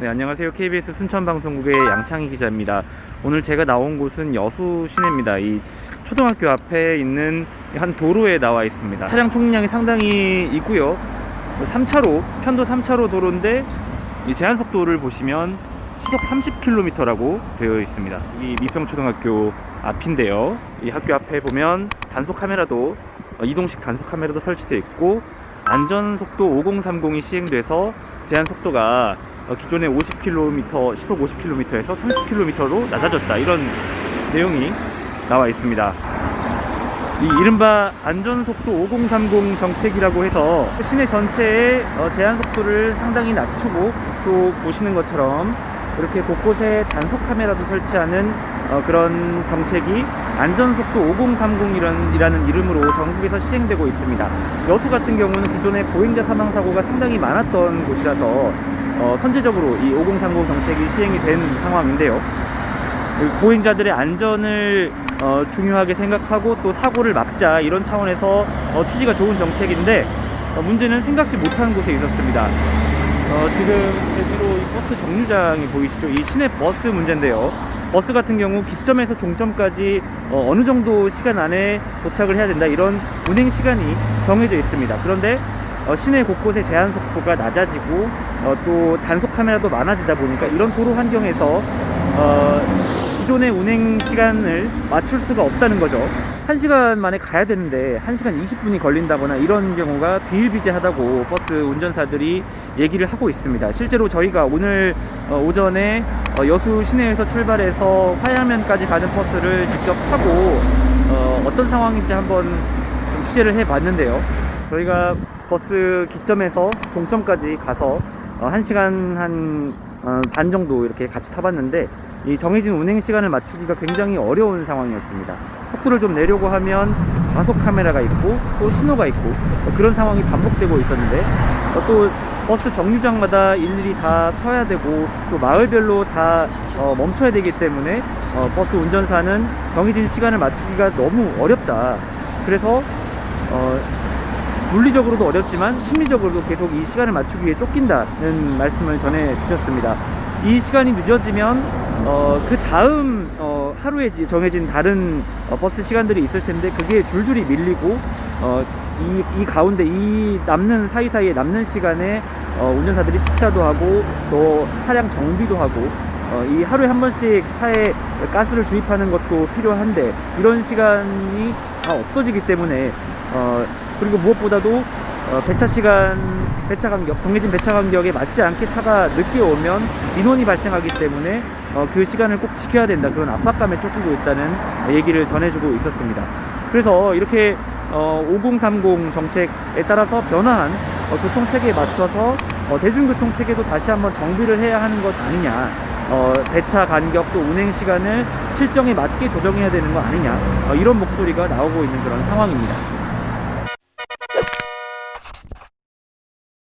네, 안녕하세요. KBS 순천방송국의 양창희 기자입니다. 오늘 제가 나온 곳은 여수 시내입니다. 이 초등학교 앞에 있는 한 도로에 나와 있습니다. 차량 통행량이 상당히 있고요. 3차로, 편도 3차로 도로인데 이 제한 속도를 보시면 시속 30km라고 되어 있습니다. 이 미평초등학교 앞인데요. 이 학교 앞에 보면 단속 카메라도 어, 이동식 단속 카메라도 설치되어 있고 안전 속도 5030이 시행돼서 제한 속도가 어, 기존의 50km 시속 50km에서 30km로 낮아졌다 이런 내용이 나와 있습니다. 이 이른바 안전속도 5030 정책이라고 해서 시내 전체의 어, 제한 속도를 상당히 낮추고 또 보시는 것처럼 이렇게 곳곳에 단속 카메라도 설치하는 어, 그런 정책이 안전속도 5030이라는 이름으로 전국에서 시행되고 있습니다. 여수 같은 경우는 기존에 보행자 사망 사고가 상당히 많았던 곳이라서 어, 선제적으로 이 5030 정책이 시행이 된 상황인데요. 보행자들의 안전을 어, 중요하게 생각하고 또 사고를 막자 이런 차원에서 어, 취지가 좋은 정책인데 어, 문제는 생각지 못한 곳에 있었습니다. 어, 지금 제주로 이 버스 정류장이 보이시죠? 이 시내 버스 문제인데요. 버스 같은 경우 기점에서 종점까지 어, 어느 정도 시간 안에 도착을 해야 된다 이런 운행 시간이 정해져 있습니다. 그런데 어, 시내 곳곳에 제한 속도가 낮아지고 어, 또 단속 카메라도 많아지다 보니까 이런 도로 환경에서 어, 기존의 운행 시간을 맞출 수가 없다는 거죠. 1시간 만에 가야 되는데 1시간 20분이 걸린다거나 이런 경우가 비일비재하다고 버스 운전사들이 얘기를 하고 있습니다. 실제로 저희가 오늘 어, 오전에 어, 여수 시내에서 출발해서 화양면까지 가는 버스를 직접 타고 어, 어떤 상황인지 한번 좀 취재를 해 봤는데요. 저희가 버스 기점에서 종점까지 가서 어, 1시간 한 어, 반 정도 이렇게 같이 타봤는데 이 정해진 운행 시간을 맞추기가 굉장히 어려운 상황이었습니다. 속도를 좀 내려고 하면 과속 카메라가 있고 또 신호가 있고 어, 그런 상황이 반복되고 있었는데 어, 또 버스 정류장마다 일일이 다 서야 되고 또 마을별로 다 어, 멈춰야 되기 때문에 어, 버스 운전사는 정해진 시간을 맞추기가 너무 어렵다. 그래서 어, 물리적으로도 어렵지만 심리적으로도 계속 이 시간을 맞추기 위해 쫓긴다는 말씀을 전해 주셨습니다. 이 시간이 늦어지면 어, 그 다음 어, 하루에 정해진 다른 어, 버스 시간들이 있을 텐데 그게 줄줄이 밀리고 어, 이, 이 가운데 이 남는 사이사이에 남는 시간에 어, 운전사들이 식사도 하고 또 차량 정비도 하고 어, 이 하루에 한 번씩 차에 가스를 주입하는 것도 필요한데 이런 시간이 다 없어지기 때문에 어, 그리고 무엇보다도 어, 배차 시간, 배차 간격, 정해진 배차 간격에 맞지 않게 차가 늦게 오면 인원이 발생하기 때문에 어, 그 시간을 꼭 지켜야 된다 그런 압박감에 쫓기고 있다는 얘기를 전해주고 있었습니다. 그래서 이렇게 어, 5030 정책에 따라서 변화한 어, 교통 체계에 맞춰서 어, 대중교통 체계도 다시 한번 정비를 해야 하는 것 아니냐. 어, 배차 간격 또 운행 시간을 실정에 맞게 조정해야 되는 거 아니냐. 어, 이런 목소리가 나오고 있는 그런 상황입니다.